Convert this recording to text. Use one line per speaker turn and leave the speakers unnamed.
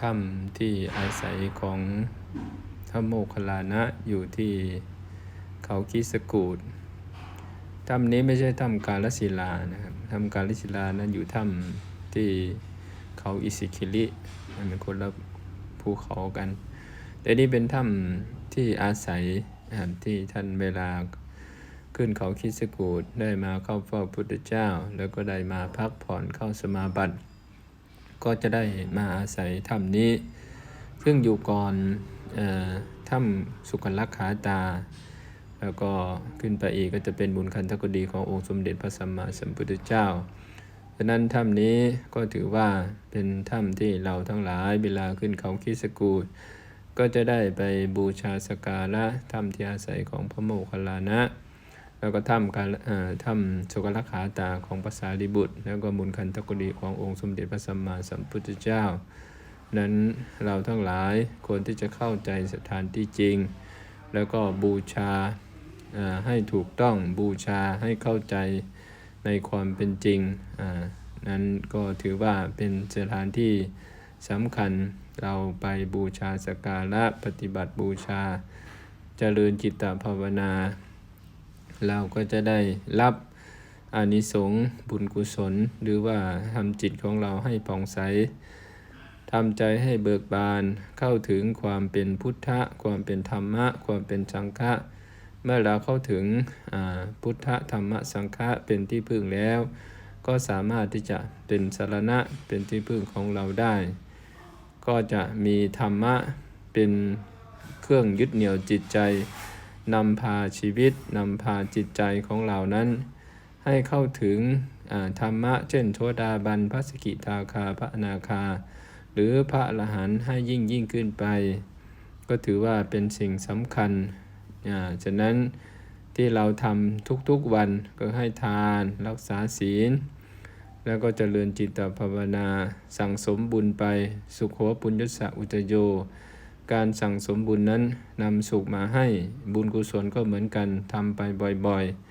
ถ้ำที่อาศัยของพระโมคคัลลานะอยู่ที่เขาคิสกูดถ้ำนี้ไม่ใช่ถ้ำกาลศิลานะครับถ้ำกาลศิลานั้นอยู่ถ้ำที่เขาอิสิคิริมันเป็นคนละภูเขากัน แต่นี่เป็นถ้ำที่อาศัยที่ท่านเวลาขึ้นเขาคิสกูดได้มาเข้าเฝ้าพุทธเจ้า แล้วก็ได้มาพักผ่อนเข้าสมาบัติ ก็จะได้มาอาศัยถ้ำนี้ ซึ่งอยู่ก่อนออถ้ำสุกลักขาตา แล้วก็ขึ้นไปอีกก็จะเป็นบุญคันธกดีขององค์สมเด็จพระสัมมาสัมพุทธเจ้าฉะนั้นถ้ำนี้ก็ถือว่าเป็นถ้ำที่เราทั้งหลายเวลาขึ้นเขาคิสกูดก็จะได้ไปบูชาสการะถ้ำที่อาศัยของพระโมคคัลลานะ แล้วก็ถ้ำการเอ่อถ้ำสุกลักขาตาของภาษาลิบุตร แล้วก็บุญคันธกดีขององค์สมเด็จพระสัมมาสัมพุทธเจ้า นั้นเราทั้งหลายควรที่จะเข้าใจสถานที่จริง แล้วก็บูชาเอ่อให้ถูกต้องบูชาให้เข้าใจในความเป็นจริงอ่านั้นก็ถือว่าเป็นสถานที่สำคัญเราไปบูชาสกการะปฏิบัติบูชาเจริญจิตตภาวนา เราก็จะได้รับอานิสงส์บุญกุศล หรือว่าทำจิตของเราให้ผ่องใสทำใจให้เบิกบานเข้าถึงความเป็นพุทธะ ความเป็นธรรมะ ความเป็นสังฆะเมื่อเราเข้าถึงพุทธะธรรมะสังฆะเป็นที่พึ่งแล้ว ก็สามารถที่จะเป็นสารณะเป็นที่พึ่งของเราได้ ก็จะมีธรรมะเป็นเครื่องยึดเหนี่ยวจิตใจ นำพาชีวิตนำพาจิตใจของเรานั้น ให้เข้าถึงธรรมะ เช่นโทดาบันพระสกิทาคาพระอนาคา หรือพระอรหันต์ให้ยิ่งยิ่งขึ้นไป ก็ถือว่าเป็นสิ่งสำคัญอ่าฉะนั้นที่เราทำทุกๆวันก็ให้ทานรักษาศีล แล้วก็เจริญจิตตภาวนา สั่งสมบุญไปสุขโขปุญญสะอุจโย การสั่งสมบุญนั้นนำสุขมาให้บุญกุศลก็เหมือนกันทำไปบ่อยๆ